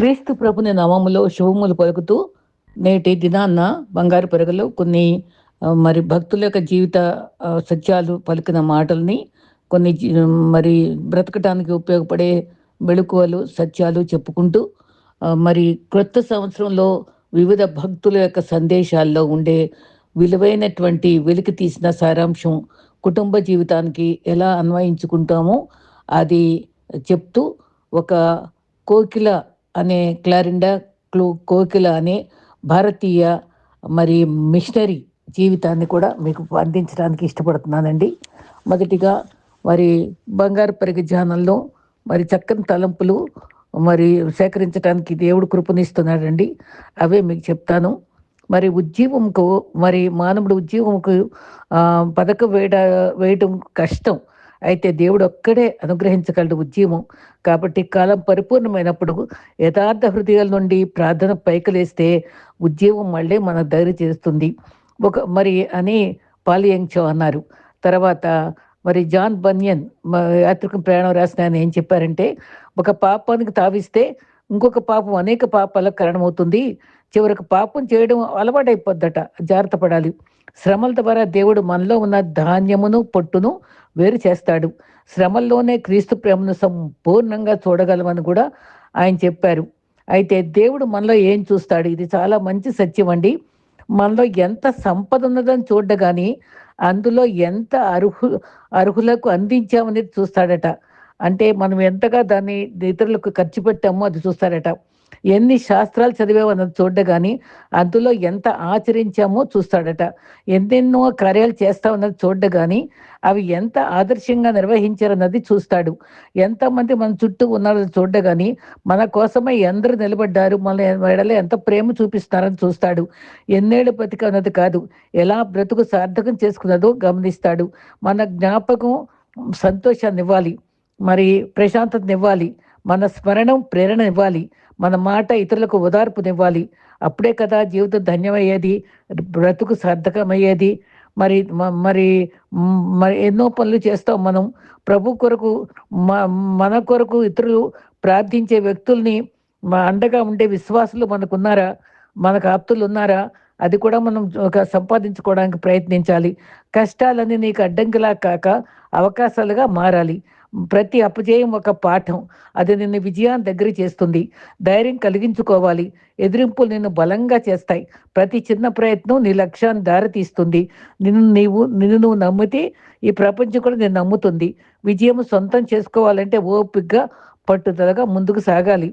క్రీస్తు ప్రభుని నామములో శుభములు పలుకుతూ నేటి దినాన్న బంగారు పెరగలు కొన్ని మరి భక్తుల యొక్క జీవిత సత్యాలు పలికిన మాటల్ని కొన్ని జీ- మరి బ్రతకటానికి ఉపయోగపడే మెళుకువలు సత్యాలు చెప్పుకుంటూ మరి క్రొత్త సంవత్సరంలో వివిధ భక్తుల యొక్క సందేశాల్లో ఉండే విలువైనటువంటి వెలికి తీసిన సారాంశం కుటుంబ జీవితానికి ఎలా అన్వయించుకుంటామో అది చెప్తూ ఒక కోకిల అనే క్లారిండా క్లో కోకిల అనే భారతీయ మరి మిషనరీ జీవితాన్ని కూడా మీకు అందించడానికి ఇష్టపడుతున్నానండి. మొదటిగా మరి బంగారు పరిగ ధ్యానంలో మరి చక్కని తలంపులు మరి సేకరించడానికి దేవుడు కృపణిస్తున్నాడండి అవే మీకు చెప్తాను. మరి ఉద్యమంకు మరి మానవుడు ఉద్యమంకు పథకం వేయడ వేయటం కష్టం. అయితే దేవుడు ఒక్కడే అనుగ్రహించగలడు ఉద్యమం. కాబట్టి కాలం పరిపూర్ణమైనప్పుడు యథార్థ హృదయాల నుండి ప్రార్థన పైకలేస్తే ఉద్యమం మళ్ళీ మన ధైర్య చేస్తుంది ఒక మరి అని పాలియంగ్చో అన్నారు. తర్వాత మరి జాన్ బన్యన్ మ- ప్రయాణం రాసిన ఆయన ఏం చెప్పారంటే ఒక పాపానికి తావిస్తే ఇంకొక పాపం అనేక పాపాలకు కారణమవుతుంది. చివరికి పాపం చేయడం అలవాటైపోద్దట. జాగ్రత్త పడాలి. శ్రమల ద్వారా దేవుడు మనలో ఉన్న ధాన్యమును పొట్టును వేరు చేస్తాడు. శ్రమల్లోనే క్రీస్తు ప్రేమను సంపూర్ణంగా చూడగలమని కూడా ఆయన చెప్పారు. అయితే దేవుడు మనలో ఏం చూస్తాడు? ఇది చాలా మంచి సత్యం అండి. మనలో ఎంత సంపద ఉన్నదని చూడగాని అందులో ఎంత అర్హు అర్హులకు అందించామనేది చూస్తాడట. అంటే మనం ఎంతగా దాన్ని ఇతరులకు ఖర్చు పెట్టామో అది చూస్తాడట ఎన్ని శాస్త్రాలు చదివామో అన్నది చూడగాని అందులో ఎంత ఆచరించామో చూస్తాడట. ఎన్నెన్నో కార్యాలు చేస్తామన్నది చూడగాని అవి ఎంత ఆదర్శంగా నిర్వహించారన్నది చూస్తాడు. ఎంతమంది మన చుట్టూ ఉన్నారో చూడగాని మన కోసమే ఎందరు నిలబడ్డారు మన ఎడల ఎంత ప్రేమ చూపిస్తున్నారని చూస్తాడు. ఎన్నేళ్ళు బ్రతిక అన్నది కాదు ఎలా బ్రతుకు సార్థకం చేసుకున్నదో గమనిస్తాడు. మన జ్ఞాపకం సంతోషాన్ని ఇవ్వాలి. మరి ప్రశాంతతనివ్వాలి మన స్మరణం ప్రేరణ ఇవ్వాలి మన మాట ఇతరులకు ఓదార్పునివ్వాలి అప్పుడే కదా జీవితం ధన్యమయ్యేది బ్రతుకు సార్థకమయ్యేది. మరి మ- మరి మరి ఎన్నో పనులు చేస్తాం మనం. ప్రభు కొరకు మ- మన కొరకు ఇతరులు ప్రార్థించే వ్యక్తుల్ని అండగా ఉండే విశ్వాసులు మనకున్నారా? మనకు ఆప్తులు ఉన్నారా? అది కూడా మనం ఒక సంపాదించుకోవడానికి ప్రయత్నించాలి. కష్టాలన్నీ నీకు అడ్డంకిలా కాక అవకాశాలుగా మారాలి. ప్రతి అపజయం ఒక పాఠం. అది నిన్ను విజయాన్ని దగ్గర చేస్తుంది. ధైర్యం కలిగించుకోవాలి. ఎదిరింపులు నిన్ను బలంగా చేస్తాయి. ప్రతి చిన్న ప్రయత్నం నీ లక్ష్యాన్ని దారితీస్తుంది. నిన్ను నీవు నిన్ను నువ్వు నమ్మితే ఈ ప్రపంచం కూడా నేను నమ్ముతుంది. విజయం సొంతం చేసుకోవాలంటే ఓపికగా పట్టుదలగా ముందుకు సాగాలి.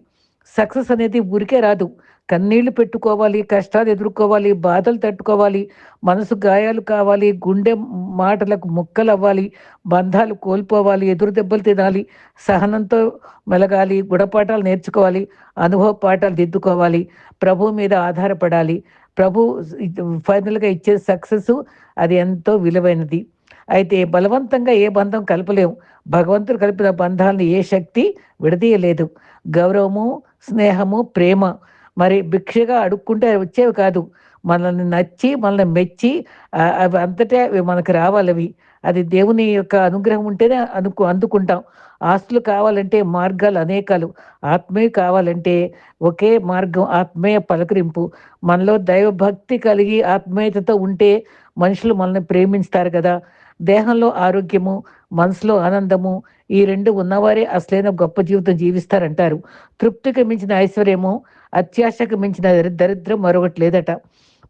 సక్సెస్ అనేది ఊరికే రాదు. కన్నీళ్ళు పెట్టుకోవాలి కష్టాలు ఎదుర్కోవాలి బాధలు తట్టుకోవాలి మనసు గాయాలు కావాలి గుండె మాటలకు ముక్కలు అవ్వాలి బంధాలు కోల్పోవాలి ఎదురు దెబ్బలు తినాలి సహనంతో మెలగాలి గుణపాఠాలు నేర్చుకోవాలి అనుభవ పాఠాలు దిద్దుకోవాలి ప్రభు మీద ఆధారపడాలి. ప్రభు ఫైనల్గా ఇచ్చే సక్సెస్ అది ఎంతో విలువైనది. అయితే బలవంతంగా ఏ బంధం కలపలేము. భగవంతుడు కలిపిన బంధాలను ఏ శక్తి విడదీయలేదు. గౌరవము స్నేహము ప్రేమ మరి భిక్షగా అడుక్కుంటే అవి వచ్చేవి కాదు. మనల్ని నచ్చి మనల్ని మెచ్చి అవి అంతటే అవి మనకు రావాలి అవి. అది దేవుని యొక్క అనుగ్రహం ఉంటేనే అనుకు అందుకుంటాం. ఆస్తులు కావాలంటే మార్గాలు అనేకాలు. ఆత్మీయ కావాలంటే ఒకే మార్గం ఆత్మీయ పలకరింపు. మనలో దైవభక్తి కలిగి ఆత్మీయతతో ఉంటే మనుషులు మనల్ని ప్రేమిస్తారు కదా. దేహంలో ఆరోగ్యము మనసులో ఆనందము ఈ రెండు ఉన్నవారే అసలైన గొప్ప జీవితం జీవిస్తారంటారు. తృప్తికి మించిన ఐశ్వర్యము అత్యాశకు మించిన దరిద్రం మరొకటి లేదట.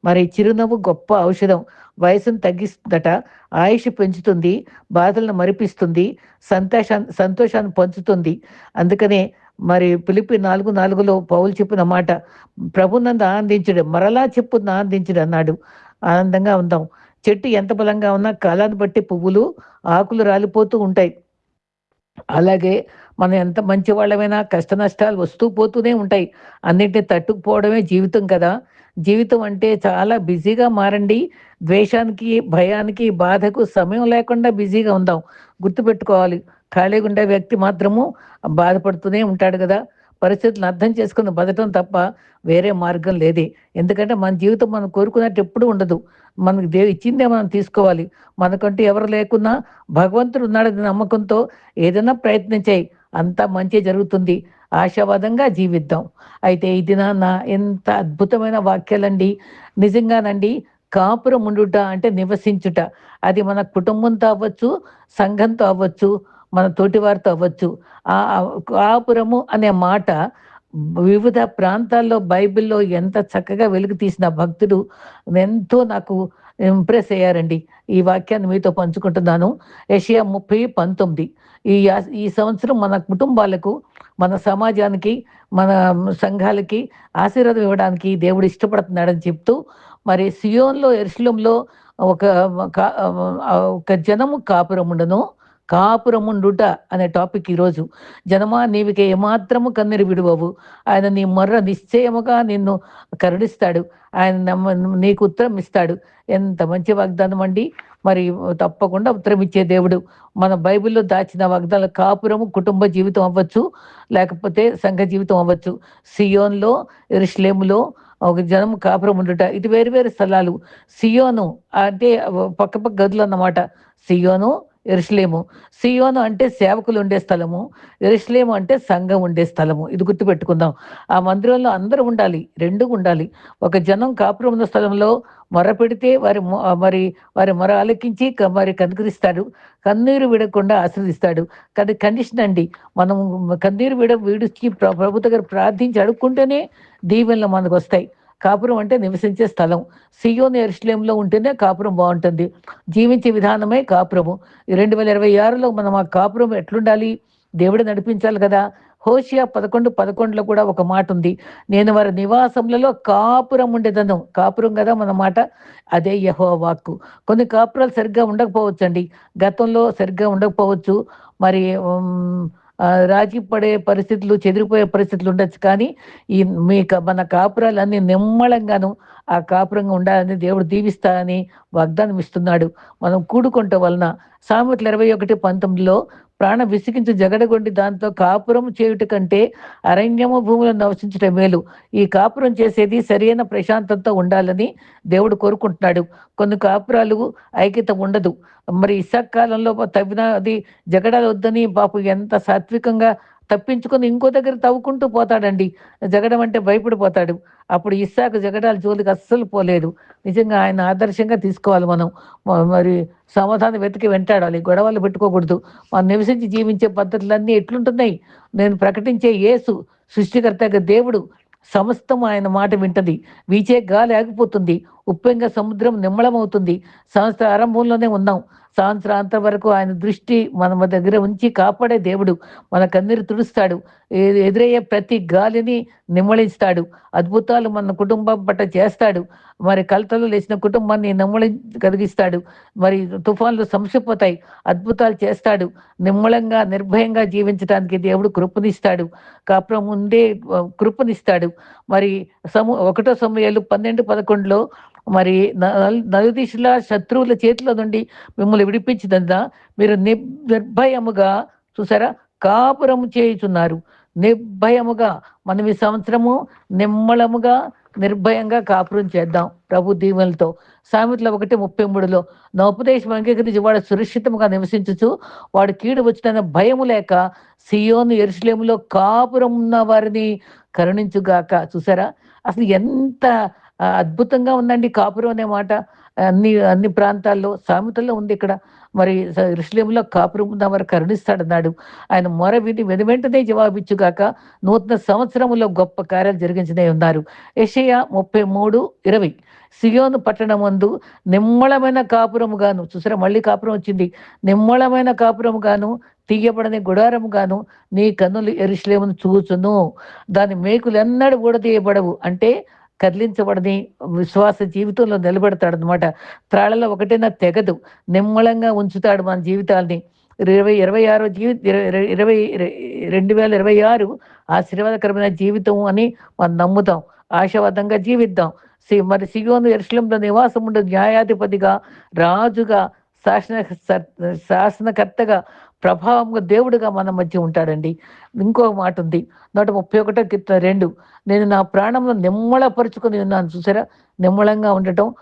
మరి చిరునవ్వు గొప్ప ఔషధం. వయసును తగ్గిస్తుందట ఆయుష్ పెంచుతుంది బాధలను మరిపిస్తుంది సంతోషాన్ని సంతోషాన్ని పంచుతుంది. అందుకనే మరి పిలిపి నాలుగు నాలుగులో పౌలు చెప్పిన మాట ప్రభునందు ఆనందించడు మరలా చెప్పు ఆనందించడు అన్నాడు. ఆనందంగా ఉందాం. చెట్టు ఎంత బలంగా ఉన్నా కాలాన్ని బట్టి పువ్వులు ఆకులు రాలిపోతూ ఉంటాయి. అలాగే మనం ఎంత మంచి వాళ్ళమైనా కష్ట నష్టాలు వస్తూ పోతూనే ఉంటాయి. అన్నింటినీ తట్టుకుపోవడమే జీవితం కదా. జీవితం అంటే చాలా బిజీగా మారండి. ద్వేషానికి భయానికి బాధకు సమయం లేకుండా బిజీగా ఉందాం. గుర్తుపెట్టుకోవాలి. ఖాళీగా ఉండే వ్యక్తి మాత్రము బాధపడుతూనే ఉంటాడు కదా. పరిస్థితులను అర్థం చేసుకుని బతకడం తప్ప వేరే మార్గం లేదే. ఎందుకంటే మన జీవితం మనం కోరుకున్నట్టు ఎప్పుడు ఉండదు. మనకు దేవు ఇచ్చిందే మనం తీసుకోవాలి. మనకంటూ ఎవరు లేకున్నా భగవంతుడు ఉన్నాడని నమ్మకంతో ఏదైనా ప్రయత్నించాయి అంతా మంచి జరుగుతుంది. ఆశావాదంగా జీవిద్దాం. అయితే ఈ దినాన ఎంత అద్భుతమైన వాక్యాలండి. నిజంగానండి కాపురం ఉండుట అంటే నివసించుట. అది మన కుటుంబంతో అవ్వచ్చు సంఘంతో అవ్వచ్చు మన తోటి వారితో అవ్వచ్చు. ఆ కాపురము అనే మాట వివిధ ప్రాంతాల్లో బైబిల్లో ఎంత చక్కగా వెలుగు తీసిన భక్తుడు ఎంతో నాకు ఇంప్రెస్ అయ్యారండి. ఈ వాక్యాన్ని మీతో పంచుకుంటున్నాను. ఏషియా ముప్పై పంతొమ్మిది. ఈ ఈ సంవత్సరం మన కుటుంబాలకు మన సమాజానికి మన సంఘాలకి ఆశీర్వాదం ఇవ్వడానికి దేవుడు ఇష్టపడుతున్నాడని చెప్తూ మరి సియోన్లో ఎరుసలంలో ఒక కా- ఒక జనము కాపురం ఉండను. కాపురముండుట అనే టాపిక్ ఈరోజు. జనమా నీవికి ఏమాత్రము కన్నీరు విడువవు. ఆయన నీ మొర్ర నిశ్చయముగా నిన్ను కరుణిస్తాడు. ఆయన నమ్మ నీకు ఉత్తరం ఇస్తాడు. ఎంత మంచి వాగ్దానం అండి. మరి తప్పకుండా ఉత్తరం ఇచ్చే దేవుడు. మన బైబిల్లో దాచిన వాగ్దానాలు కాపురము కుటుంబ జీవితం అవ్వచ్చు లేకపోతే సంఘ జీవితం అవ్వచ్చు. సియోన్లో ఇరుష్లేములో ఒక జనం కాపురం ఉండుట. ఇది వేరు వేరు స్థలాలు. సియోను అంటే పక్క పక్క గదులు అన్నమాట. సియోను ఎరుషలేము. సియోను అంటే సేవకులు ఉండే స్థలము ఎరుషలేము అంటే సంఘం ఉండే స్థలము. ఇది గుర్తుపెట్టుకుందాం. ఆ మందిరంలో అందరూ ఉండాలి రెండు ఉండాలి. ఒక జనం కాపురం ఉన్న స్థలంలో మొర పెడితే వారి మరి వారి మొర ఆలకించి మరి కనుకరిస్తాడు. కన్నీరు విడకుండా ఆశీర్దిస్తాడు కానీ కండిషన్ అండి మనం కన్నీరు విడ విడిచి ప్రభుత్వ గారు ప్రార్థించి అడుక్కుంటేనే దీవెనలు మనకు వస్తాయి. కాపురం అంటే నివసించే స్థలం. సియోని ఎరుస్లేంలో ఉంటేనే కాపురం బాగుంటుంది. జీవించే విధానమే కాపురము. రెండు వేల ఇరవై ఆరులో మనం ఆ కాపురం ఎట్లుండాలి? దేవుడు నడిపించాలి కదా. హోషియా పదకొండు పదకొండులో కూడా ఒక మాట ఉంది. నేను వారి నివాసములలో కాపురం ఉండేదను. కాపురం కదా మన మాట? అదే యహో వాక్కు కొన్ని కాపురాలు సరిగ్గా ఉండకపోవచ్చండి. గతంలో సరిగ్గా ఉండకపోవచ్చు. మరి రాజీ పడే పరిస్థితులు చెదిరిపోయే పరిస్థితులు ఉండొచ్చు కానీ ఈ మీ క- మన కాపురాలన్నీ నిమ్మళంగాను ఆ కాపురంగా ఉండాలని దేవుడు దీవిస్తానని వాగ్దానం ఇస్తున్నాడు మనం కూడుకుంట వలన సామెతలు ఇరవై ఒకటి పంతొమ్మిదిలో ప్రాణ విసిగించి జగడగొండి దాంతో కాపురం చేయుట కంటే అరణ్యము భూములను నవసించటం మేలు. ఈ కాపురం చేసేది సరైన ప్రశాంతంతో ఉండాలని దేవుడు కోరుకుంటున్నాడు. కొన్ని కాపురాలు ఐక్యత ఉండదు. మరి ఇసాక్ కాలంలో తవ్విన అది జగడాలు వద్దని పాపం ఎంత సాత్వికంగా తప్పించుకొని ఇంకో దగ్గర తవ్వుకుంటూ పోతాడండి. జగడం అంటే భయపడిపోతాడు. అప్పుడు ఇస్సాకు జగడాల జోలికి అస్సలు పోలేదు. నిజంగా ఆయన ఆదర్శంగా తీసుకోవాలి మనం. మరి సమాధానం వెతికి వెంటాడాలి. గొడవలు పెట్టుకోకూడదు. మనం నివసించి జీవించే పద్ధతులన్నీ ఎట్లుంటున్నాయి? నేను ప్రకటించే యేసు సృష్టికర్త దేవుడు సమస్తం ఆయన మాట వింటది. వీచే గాలి ఆగిపోతుంది. ఉప్పెంగా సముద్రం నిమ్మళమవుతుంది సంవత్సర ఆరంభంలోనే ఉన్నాం. సంవత్సరాంతం వరకు ఆయన దృష్టి మన దగ్గర ఉంచి కాపాడే దేవుడు మన కన్నీరు తుడుస్తాడు. ఎదురయ్యే ప్రతి గాలిని నిమ్మళిస్తాడు అద్భుతాలు మన కుటుంబం పట్ల చేస్తాడు. మరి కలతలు లేచిన కుటుంబాన్ని నిమ్మళి కలిగిస్తాడు. మరి తుఫాన్లు సంసిపోతాయి అద్భుతాలు చేస్తాడు. నిమ్మళంగా నిర్భయంగా జీవించడానికి దేవుడు కృపనిస్తాడు. కాపురం ఉండే కృపనిస్తాడు. మరి సము ఒకటో సమయాలు పన్నెండు పదకొండులో మరి నల్- నలుదిశల శత్రువుల చేతిలో నుండి మిమ్మల్ని విడిపించిందా మీరు నిర్భయముగా చూసారా? కాపురము చేయుచున్నారు. నిర్భయముగా మనం ఈ సంవత్సరము నిమ్మళముగా నిర్భయంగా కాపురం చేద్దాం ప్రభు దీవెనలతో. సామెతల ఒకటి ముప్పై మూడులో నా ఉపదేశం అంగీకరించి వాడు సురక్షితముగా నివసించుచు వాడు కీడు వచ్చిన భయము లేక సియోను ఎరుసలేములో కాపురం ఉన్న వారిని కరుణించుగాక. చూసారా? అసలు ఎంత అద్భుతంగా ఉందండి కాపురం అనే మాట. అన్ని అన్ని ప్రాంతాల్లో సామెతల్లో ఉంది ఇక్కడ. మరి ఋషులేములో కాపురం ఉన్న వారు కరుణిస్తాడన్నాడు. ఆయన మొర విని వెను వెంటనే జవాబిచ్చుగాక నూతన సంవత్సరములో గొప్ప కార్యాలు జరిగించనే ఉన్నారు. యషయ ముప్పై మూడు ఇరవై. సియోను పట్టణమందు నిమ్మళమైన కాపురముగాను చూసారా మళ్ళీ కాపురం వచ్చింది. నిమ్మళమైన కాపురముగాను తీయబడని గుడారముగాను నీ కన్నులు ఎరుశ్లేమును చూచును. దాని మేకులు ఎన్నడూ ఊడదీయబడవు. అంటే కదిలించబడని విశ్వాస జీవితంలో నిలబెడతాడు అనమాట త్రాళ్ళలో ఒకటైనా తెగదు. నిమ్మళంగా ఉంచుతాడు మన జీవితాల్ని. ఇరవై ఇరవై ఆరో జీవి ఇరవై రెండు వేల ఇరవై ఆరు ఆశీర్వాదకరమైన జీవితం అని మనం నమ్ముతాం. ఆశావాదంగా జీవిద్దాం. సి మరి సిగోను ఎరుశలంలో నివాసం ఉండే న్యాయాధిపతిగా రాజుగా శాసన శాసనకర్తగా ప్రభావంగా దేవుడుగా మన మధ్య ఉంటాడండి. ఇంకో మాట ఉంది. నూట ముప్పై ఒకటో కీర్తన రెండు. నేను నా ప్రాణంలో నిమ్మళపరుచుకొని ఉన్నాను. చూసారా? నిమ్మళంగా ఉండటం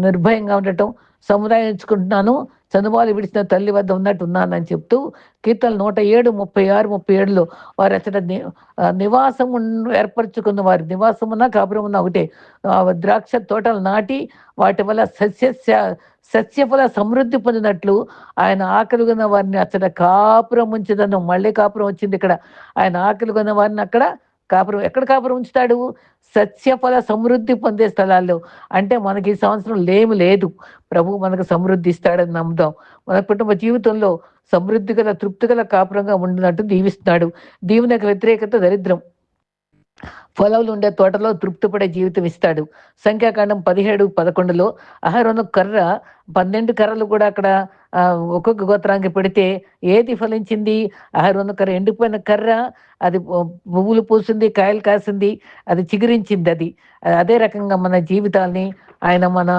నిర్భయంగా ఉండటం సముదాయించుకుంటున్నాను. చనుబాలు విడిచిన తల్లి వద్ద ఉన్నట్టు ఉన్నానని చెప్తూ కీర్తనలు నూట ఏడు ముప్పై ఆరు ముప్పై ఏడులో వారు అతడ ని- నివాసం ఏర్పరచుకున్న వారి నివాసమున్న కాపురమున ఒకటే. ద్రాక్ష తోటలు నాటి వాటి వల్ల సస్య సస్యఫల సమృద్ధి పొందినట్లు ఆయన ఆకలిగొన్న వారిని అతడ కాపురం ఉంచదను. మళ్ళీ కాపురం వచ్చింది ఇక్కడ. ఆయన ఆకలిగొన్న వారిని అక్కడ కాపురం ఎక్కడ కాపురం ఉంచుతాడు? సత్యఫల సమృద్ధి పొందే స్థలాల్లో. అంటే మనకి ఈ సంవత్సరం లేమి లేదు. ప్రభు మనకు సమృద్ధి ఇస్తాడని నమ్ముదాం. మన కుటుంబ జీవితంలో సమృద్ధి గల తృప్తి గల కాపురంగా ఉండినట్టు దీవిస్తున్నాడు. దీవునికి వ్యతిరేకత దరిద్రం. పొలంలో ఉండే తోటలో తృప్తిపడే జీవితం ఇస్తాడు. సంఖ్యాకాండం పదిహేడు పదకొండులో అహరోను కర్ర పన్నెండు కర్రలు కూడా అక్కడ ఒక్కొక్క గోత్రానికి పెడితే ఏది ఫలించింది? అహరోను కర్ర ఎండిపోయిన కర్ర అది పువ్వులు పూసింది కాయలు కాసింది అది చిగురించింది అది. అదే రకంగా మన జీవితాల్ని ఆయన మన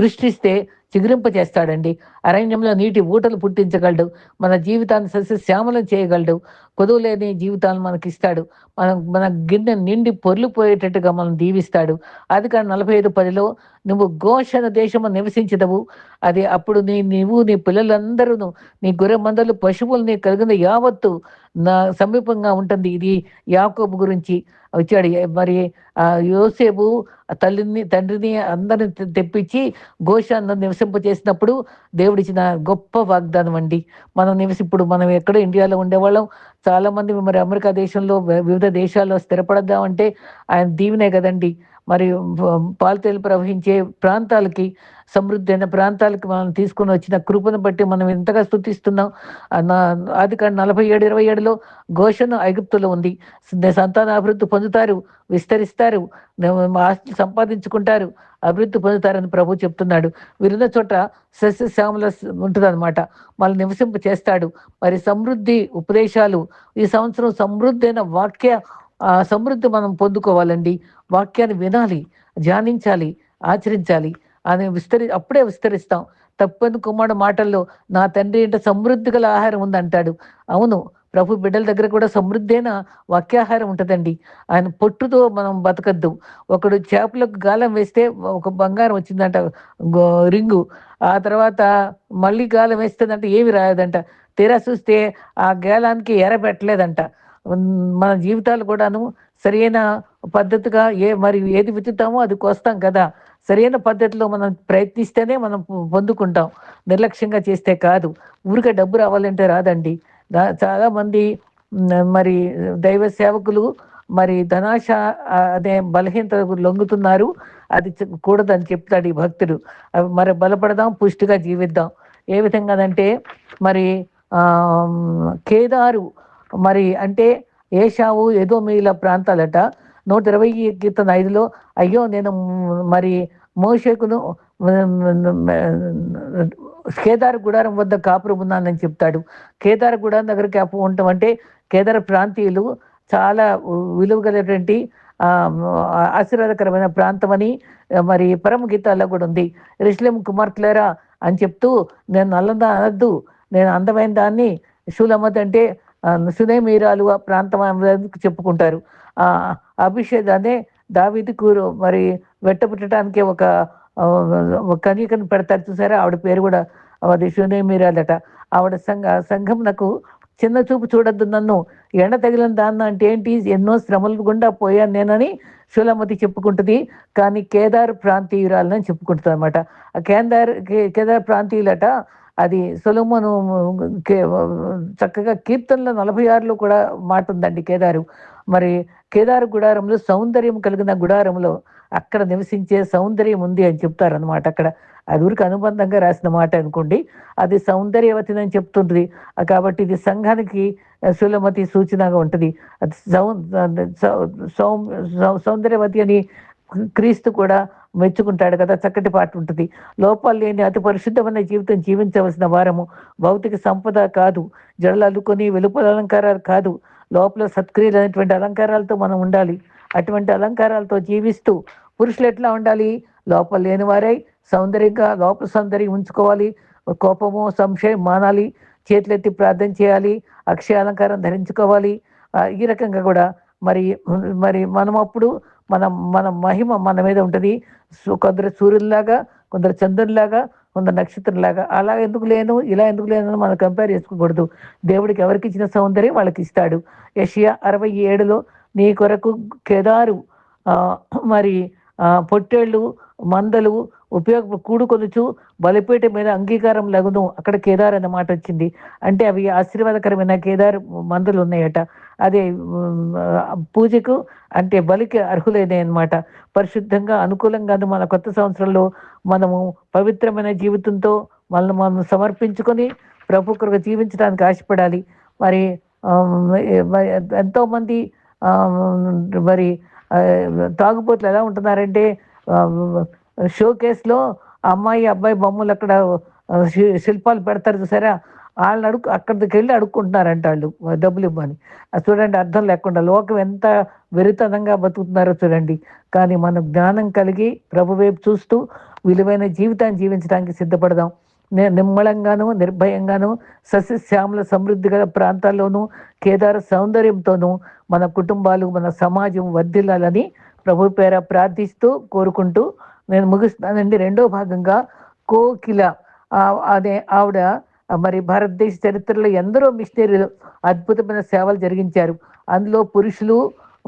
దృష్టిస్తే చిగురింప చేస్తాడండి అరణ్యంలో నీటి ఊటలు పుట్టించగలడు. మన జీవితాన్ని సస్యశ్యామలం చేయగలడు. కొదువు లేని జీవితాలను మనకి ఇస్తాడు మన మన గిన్నె నిండి పొర్లిపోయేటట్టుగా మనం దీవిస్తాడు. అది కానీ నలభై ఐదు పదిలో నువ్వు ఘోషణ దేశము నివసించదవు. అది అప్పుడు నీ నీవు నీ పిల్లలందరూ నీ గొర్రె మందలు పశువులు నీ కలిగిన యావత్తు నా సమీపంగా ఉంటుంది. ఇది యాకోబు గురించి వచ్చాడు మరి ఆ యోసేపు ఆ తల్లిని తండ్రిని అందరిని తెప్పించి ఘోషాన్ని నివసింప చేసినప్పుడు దేవుడిచ్చిన గొప్ప వాగ్దానం అండి మనం నివసి ఇప్పుడు మనం ఎక్కడ ఇండియాలో ఉండేవాళ్ళం. చాలా మంది మరి అమెరికా దేశంలో వివిధ దేశాల్లో స్థిరపడద్దామంటే ఆయన దీవినే కదండి. మరి పాలతేలు ప్రవహించే ప్రాంతాలకి సమృద్ధి అయిన ప్రాంతాలకి మనం తీసుకొని వచ్చిన కృపను బట్టి మనం ఎంతగా స్థుతిస్తున్నాం ఆ ఆది కాండ నలభై ఏడు ఇరవై ఏడులో ఘోషణ ఐగుప్తులో ఉంది. సంతాన అభివృద్ధి పొందుతారు విస్తరిస్తారు ఆస్తి సంపాదించుకుంటారు అభివృద్ధి పొందుతారని ప్రభు చెప్తున్నాడు. వీరున్న చోట సస్యశ్యామల ఉంటుంది అనమాట మళ్ళీ నివసింప చేస్తాడు మరి సమృద్ధి ఉపదేశాలు ఈ సంవత్సరం సమృద్ధి అయిన వాక్య ఆ, సమృద్ధి మనం పొందుకోవాలండి. వాక్యాన్ని వినాలి ధ్యానించాలి ఆచరించాలి అని విస్తరి అప్పుడే విస్తరిస్తాం. తప్పని కుమారుడు మాటల్లో నా తండ్రి ఇంట సమృద్ధి గల ఆహారం ఉందంటాడు. అవును ప్రభు బిడ్డల దగ్గర కూడా సమృద్ధైన వాక్యాహారం ఉంటుందండి. ఆయన పొట్టుతో మనం బతకద్దు. ఒకడు చేపలకు గాలం వేస్తే ఒక బంగారం వచ్చిందంట గో- రింగు. ఆ తర్వాత మళ్ళీ గాలం వేస్తుందంట ఏమి రాయదంట. తీరా చూస్తే ఆ గాలానికి ఎర పెట్టలేదంట. మన జీవితాలు కూడాను సరైన పద్ధతిగా ఏ మరి ఏది విత్తుతామో అది కోస్తాం కదా. సరైన పద్ధతిలో మనం ప్రయత్నిస్తేనే మనం పొందుకుంటాం. నిర్లక్ష్యంగా చేస్తే కాదు. ఊరికే డబ్బు రావాలంటే రాదండి. దా- మరి దైవ సేవకులు మరి ధనాశ అనే బలహీనత లొంగుతున్నారు. అది కూడదని చెప్తాడు ఈ భక్తుడు. మరి బలపడదాం పుష్టిగా జీవిద్దాం. ఏ విధంగానంటే మరి కేదారు మరి అంటే ఏషావు ఏదో మీల ప్రాంతాలట. నూట ఇరవై కీర్తన ఐదులో అయ్యో నేను మరి మోషకును కేదార్ గుడారం వద్ద కాపురం ఉన్నానని చెప్తాడు. కేదార్ గుడారం దగ్గర కాపు ఉండటం అంటే కేదార ప్రాంతీయులు చాలా విలువగలటువంటి ఆశీర్వాదకరమైన ప్రాంతం అని మరి పరమ గీతాల్లో కూడా ఉంది. రిస్లేం కుమార్తెలరా అని చెప్తూ నేను నల్లదా అనద్దు నేను అందమైన దాన్ని షూలమ్మద్ అంటే సునేమీరాలు ఆ ప్రాంతం అనేది చెప్పుకుంటారు. ఆ దావిది కూరు మరి వెట్టపుట్టడానికి ఒక కనీకను కన్యకను పెడతారు చూసారా? ఆవిడ పేరు కూడా అది సునేమీరాలట ఆవిడ సంఘ సంఘం నాకు చిన్న చూపు చూడొద్దు నన్ను. ఎండ తగిలిన దాన్న అంటే ఏంటి? ఎన్నో శ్రమలు గుండా పోయాను నేనని శూలమతి చెప్పుకుంటుంది. కానీ కేదార్ ప్రాంతీయురాలని చెప్పుకుంటుంది అనమాట ఆ కేదార్ కే- కేదార్ ప్రాంతీయులట అది సొలమును కే- చక్కగా కీర్తనలో నలభై ఆరులో కూడా మాట ఉందండి కేదారు. మరి కేదారు గుడారంలో సౌందర్యం కలిగిన గుడారంలో అక్కడ నివసించే సౌందర్యం ఉంది అని చెప్తారు అనమాట అక్కడ. అది ఊరికి అనుబంధంగా రాసిన మాట అనుకోండి. అది సౌందర్యవతిని అని చెప్తుంటుంది. కాబట్టి ఇది సంఘానికి ఆ, సులమతి సూచనగా ఉంటుంది. అది సౌ సౌ- సౌ- సౌందర్యవతి అని క్రీస్తు కూడా మెచ్చుకుంటాడు కదా చక్కటి పాట ఉంటుంది. లోపాలు లేని అతి పరిశుద్ధమైన జీవితం జీవించవలసిన వారము. భౌతిక సంపద కాదు జడలు అల్లుకొని వెలుపల అలంకారాలు కాదు. లోపల సత్క్రియలు అనేటువంటి అలంకారాలతో మనం ఉండాలి. అటువంటి అలంకారాలతో జీవిస్తూ పురుషులు ఎట్లా ఉండాలి? లోపల లేని వారై సౌందర్యంగా లోపల సౌందర్యం ఉంచుకోవాలి. కోపము సంశయం మానాలి. చేతులెత్తి ప్రార్థన చేయాలి. అక్షయ అలంకారం ధరించుకోవాలి. ఈ రకంగా కూడా మరి మరి మనం అప్పుడు మన మన మహిమ మన మీద ఉంటుంది. కొందరు సూర్యుల్లాగా కొందరు చంద్రుల్లాగా కొందరు నక్షత్రంలాగా. అలా ఎందుకు లేను ఇలా ఎందుకు లేను మనం కంపేర్ చేసుకోకూడదు. దేవుడికి ఎవరికి ఇచ్చిన సౌందర్యం? వాళ్ళకి ఇస్తాడు. యషియా అరవై ఏడులో నీ కొరకు కేదారు మరి పొట్టేళ్ళు మందలు ఉపయోగ కూడుకొనుచు బలిపీఠ మీద అంగీకారం లగును. అక్కడ కేదార్ అన్న మాట వచ్చింది. అంటే అవి ఆశీర్వాదకరమైన కేదార్ మందులు ఉన్నాయట. అదే పూజకు అంటే బలికి అర్హులైనవి అన్నమాట. పరిశుద్ధంగా అనుకూలంగాను మన కొత్త సంవత్సరంలో మనము పవిత్రమైన జీవితంతో మనల్ని మనం సమర్పించుకొని ప్రభు కొరకు జీవించడానికి ఆశపడాలి. మరి ఎంతోమంది మరి ఎంతో తాగుబోతులు ఎలా ఉంటున్నారంటే షో కేసులో అమ్మాయి అబ్బాయి బొమ్మలు అక్కడ శి- శిల్పాలు పెడతారు చూసారా? వాళ్ళని అడుగు అక్కడికి వెళ్ళి అడుక్కుంటున్నారంట వాళ్ళు డబ్బులు ఇవ్వని చూడండి అర్థం లేకుండా లోకం ఎంత వెరితనంగా బతుకుతున్నారో చూడండి. కానీ మనం జ్ఞానం కలిగి ప్రభు వైపు చూస్తూ విలువైన జీవితాన్ని జీవించడానికి సిద్ధపడదాం. ని- నిమ్మళంగాను నిర్భయంగాను సస్యశ్యామల సమృద్ధి గల ప్రాంతాల్లోనూ కేదార సౌందర్యంతోనూ మన కుటుంబాలు మన సమాజం వర్ధిల్లాలని ప్రభు పేర ప్రార్థిస్తూ కోరుకుంటూ నేను ముగిస్తున్నానండి. రెండో భాగంగా కోకిల అదే ఆవిడ మరి భారతదేశ చరిత్రలో ఎందరో మిషనరీలు అద్భుతమైన సేవలు జరిగించారు. అందులో పురుషులు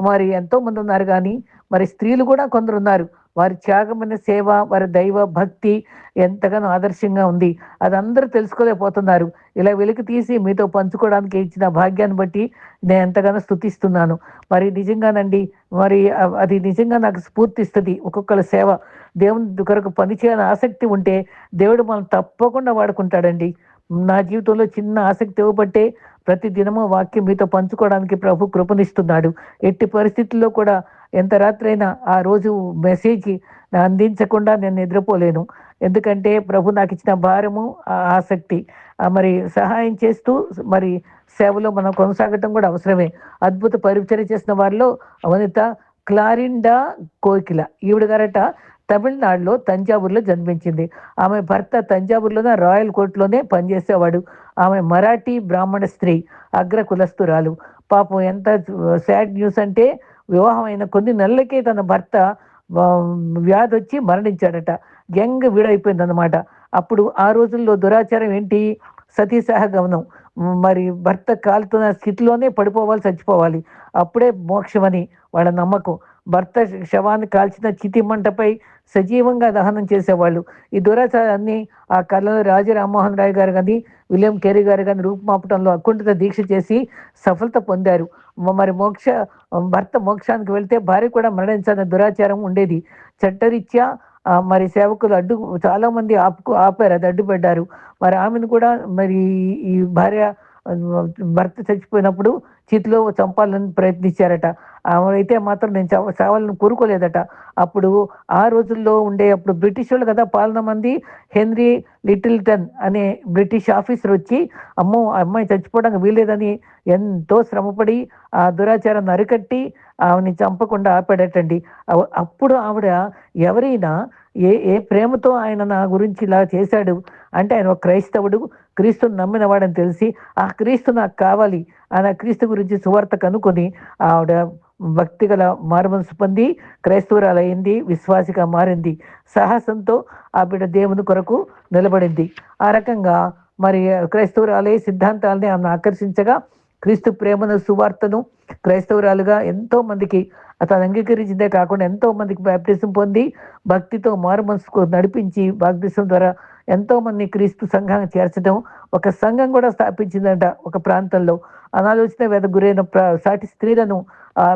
మరి ఎంతో మంది ఉన్నారు కానీ మరి స్త్రీలు కూడా కొందరు ఉన్నారు. వారి త్యాగమైన సేవ వారి దైవ భక్తి ఎంతగానో ఆదర్శంగా ఉంది. అది అందరూ తెలుసుకోలేకపోతున్నారు. ఇలా వెలికి తీసి మీతో పంచుకోవడానికి ఇచ్చిన భాగ్యాన్ని బట్టి నేను ఎంతగానో స్థుతిస్తున్నాను మరి నిజంగానండి మరి అది నిజంగా నాకు స్ఫూర్తిస్తుంది ఒక్కొక్కరి సేవ దేవుని కొరకు పనిచేయాలని ఆసక్తి ఉంటే దేవుడు మనం తప్పకుండా వాడుకుంటాడండి. నా జీవితంలో చిన్న ఆసక్తి ఇవ్వబట్టే ప్రతి దినము వాక్యం మీతో పంచుకోవడానికి ప్రభు కృపనిస్తున్నాడు. ఎట్టి పరిస్థితుల్లో కూడా ఎంత రాత్రైనా ఆ రోజు మెసేజ్ అందించకుండా నేను నిద్రపోలేను. ఎందుకంటే ప్రభు నాకు ఇచ్చిన భారము ఆసక్తి మరి సహాయం చేస్తూ మరి సేవలో మనం కొనసాగటం కూడా అవసరమే. అద్భుత పరిచయం చేసిన వారిలో వనిత క్లారిండా కోకిల. ఈవిడ గారట తమిళనాడులో తంజావూరులో జన్మించింది. ఆమె భర్త తంజావూరులోనే రాయల్ కోర్టులోనే పనిచేసేవాడు. ఆమె మరాఠీ బ్రాహ్మణ స్త్రీ అగ్ర కులస్తురాలు పాపం ఎంత సాడ్ న్యూస్ అంటే వివాహమైన కొన్ని నెలలకే తన భర్త వ్యాధి వచ్చి మరణించాడట. యంగ్ వీడైపోయింది అనమాట అప్పుడు ఆ రోజుల్లో దురాచారం ఏంటి? సతీసహ గమనం. మరి భర్త కాలుతున్న స్థితిలోనే పడిపోవాలి చచ్చిపోవాలి. అప్పుడే మోక్షమని వాళ్ళ నమ్మకం. భర్త శవాన్ని కాల్చిన చితి మంటపై సజీవంగా దహనం చేసేవాళ్ళు. ఈ దురాచారాన్ని ఆ కళలో రాజు రామ్మోహన్ రాయ్ గారు కానీ విలియం కేరీ గారు కానీ రూపుమాపటంలో అకుంఠిత దీక్ష చేసి సఫలత పొందారు. మరి మోక్ష భర్త మోక్షానికి వెళ్తే భార్య కూడా మరణించాలనే దురాచారం ఉండేది. చట్టరీత్యా మరి సేవకులు అడ్డు చాలా మంది ఆపుకు ఆపారు అది అడ్డుపడ్డారు. మరి ఆమెను కూడా మరి ఈ భార్య భర్త చచ్చిపోయినప్పుడు చేతిలో చంపాలని ప్రయత్నించారట. ఆమె మాత్రం నేను చావ చావాలని కోరుకోలేదట. అప్పుడు ఆ రోజుల్లో ఉండే అప్పుడు బ్రిటిష్ వాళ్ళు కదా పాలన మంది హెన్రీ లిటిల్టన్ అనే బ్రిటిష్ ఆఫీసర్ వచ్చి అమ్మో ఆ అమ్మాయి చచ్చిపోవడానికి వీల్లేదని ఎంతో శ్రమపడి ఆ దురాచారాన్ని అరికట్టి ఆమెని చంపకుండా ఆపాడటండి. అప్పుడు ఆవిడ ఎవరైనా ఏ ఏ ప్రేమతో ఆయన నా గురించి ఇలా చేశాడు అంటే ఆయన ఒక క్రైస్తవుడు క్రీస్తుని నమ్మినవాడని తెలిసి ఆ క్రీస్తు నాకు కావాలి ఆయన క్రీస్తు గురించి సువార్త కనుకొని ఆవిడ భక్తి గల మారుమనసు పొంది క్రైస్తవురాలయ్యింది విశ్వాసిగా మారింది. సాహసంతో ఆ బిడ్డ దేవుని కొరకు నిలబడింది. ఆ రకంగా మరి క్రైస్తవురాలయ సిద్ధాంతాలని ఆమెను ఆకర్షించగా క్రీస్తు ప్రేమను సువార్తను క్రైస్తవురాలుగా ఎంతో మందికి అతను అంగీకరించిందే కాకుండా ఎంతో మందికి బ్యాప్టిజం పొంది భక్తితో మారు మనసుకు నడిపించి బాప్టిజం ద్వారా ఎంతో మంది క్రీస్తు సంఘాన్ని చేర్చడం ఒక సంఘం కూడా స్థాపించిందంట ఒక ప్రాంతంలో. అనాలోచన వేద గురైన సాటి స్త్రీలను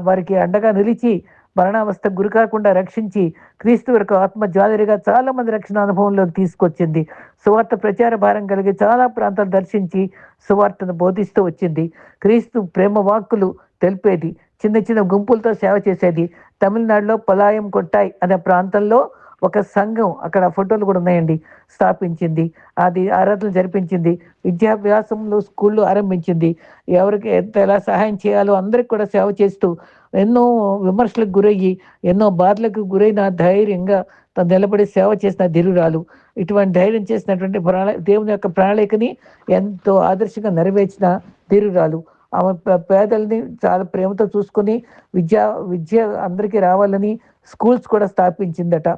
వారికి అండగా నిలిచి మరణావస్థ గురి కాకుండా రక్షించి క్రీస్తు వరకు ఆత్మ జాలరిగా చాలా మంది రక్షణ అనుభవంలోకి తీసుకొచ్చింది. సువార్త ప్రచార భారం కలిగి చాలా ప్రాంతాలు దర్శించి సువార్తను బోధిస్తూ వచ్చింది. క్రీస్తు ప్రేమ వాక్కులు తెలిపేది చిన్న చిన్న గుంపులతో సేవ చేసేది. తమిళనాడులో పలాయం కొట్టాయ్ అనే ప్రాంతంలో ఒక సంఘం అక్కడ ఫోటోలు కూడా ఉన్నాయండి. స్థాపించింది. అది ఆరాధనలు జరిపించింది. విద్యాభ్యాసంలో స్కూళ్ళు ఆరంభించింది. ఎవరికి ఎంత ఎలా సహాయం చేయాలో అందరికి కూడా సేవ చేస్తూ ఎన్నో విమర్శలకు గురయ్యి ఎన్నో బాధలకు గురైన ధైర్యంగా తను నిలబడి సేవ చేసిన ధీరురాలు. ఇటువంటి ధైర్యం చేసినటువంటి ప్రణా దేవుని యొక్క ప్రణాళికని ఎంతో ఆదర్శంగా నెరవేర్చిన ధీరురాలు. ఆమె పే- పేదల్ని చాలా ప్రేమతో చూసుకొని విద్య విద్య అందరికీ రావాలని స్కూల్స్ కూడా స్థాపించిందట.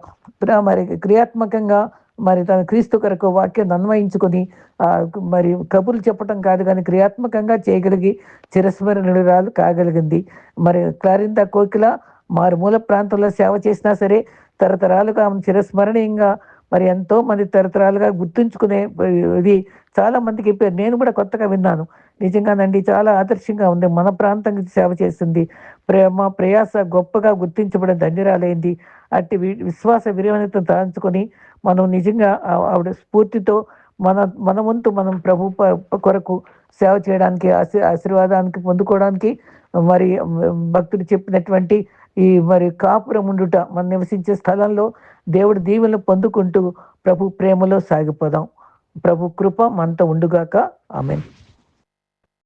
మరి క్రియాత్మకంగా మరి తన క్రీస్తు కొరకు వాక్యం అన్వయించుకొని మరి కబుర్లు చెప్పటం కాదు కానీ క్రియాత్మకంగా చేయగలిగి చిరస్మరణురాలు కాగలిగింది. మరి క్లారింత కోకిల మారుమూల ప్రాంతంలో సేవ చేసినా సరే తరతరాలుగా ఆమె చిరస్మరణీయంగా మరి ఎంతో మంది తరతరాలుగా గుర్తుంచుకునే ఇది చాలా మందికి చెప్పారు. నేను కూడా కొత్తగా విన్నాను. నిజంగానండి చాలా ఆదర్శంగా ఉంది. మన ప్రాంతానికి సేవ చేసింది ప్రేమ ప్రయాస గొప్పగా గుర్తించబడిన ధన్యురాలైంది. అట్టి విశ్వాస విరవణత తలంచుకొని మనం నిజంగా ఆవిడ స్ఫూర్తితో మన మన వంతు మనం ప్రభు ప- కొరకు సేవ చేయడానికి ఆశీ ఆశీర్వాదానికి పొందుకోవడానికి మరి భక్తుడు చెప్పినటువంటి ఈ మరి కాపురం ఉండుట మనం నివసించే స్థలంలో దేవుడి దీవెనలు పొందుకుంటూ ప్రభు ప్రేమలో సాగిపోదాం. ప్రభు కృప మనతో ఉండుగాక. ఆమె